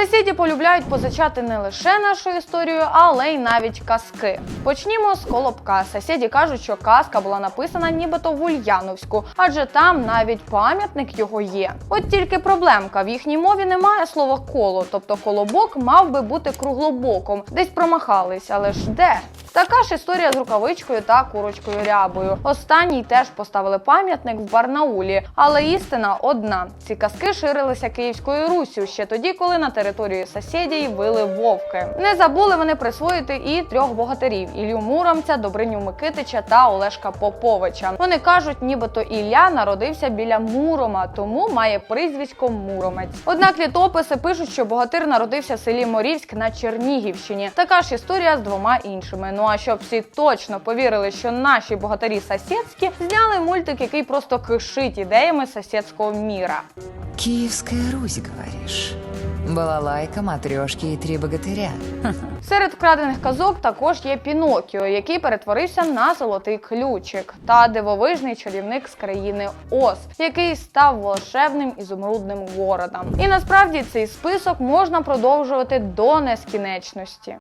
Сусіді полюбляють позичати не лише нашу історію, але й навіть казки. Почнімо з колобка. Сусіді кажуть, що казка була написана нібито в Ульяновську, адже там навіть пам'ятник його є. От тільки проблемка в їхній мові немає слова коло, тобто колобок мав би бути круглобоком. Десь промахались, але ж де? Така ж історія з рукавичкою та курочкою рябою. Останній теж поставили пам'ятник в Барнаулі, але істина одна: ці казки ширилися Київською Руссю ще тоді, коли на території сусідів вили вовки. Не забули вони присвоїти і трьох богатирів: Ілью Муромця, Добриню Микитича та Олешка Поповича. Вони кажуть, нібито Ілля народився біля Мурома, тому має прізвисько Муромець. Однак літописи пишуть, що богатир народився в селі Морівськ на Чернігівщині. Така ж історія з двома іншими. Ну а щоб всі точно повірили, що наші богатирі сусідські, зняли мультик, який просто кишить ідеями сусідського міра. Киевская Русь, говоришь? Балалайка, матрешки и три богатыря. Серед вкрадених казок також є Пінокіо, який перетворився на золотий ключик, та дивовижний чарівник з країни Оз, який став волшебним ізумрудним городом. І насправді цей список можна продовжувати до нескінченності.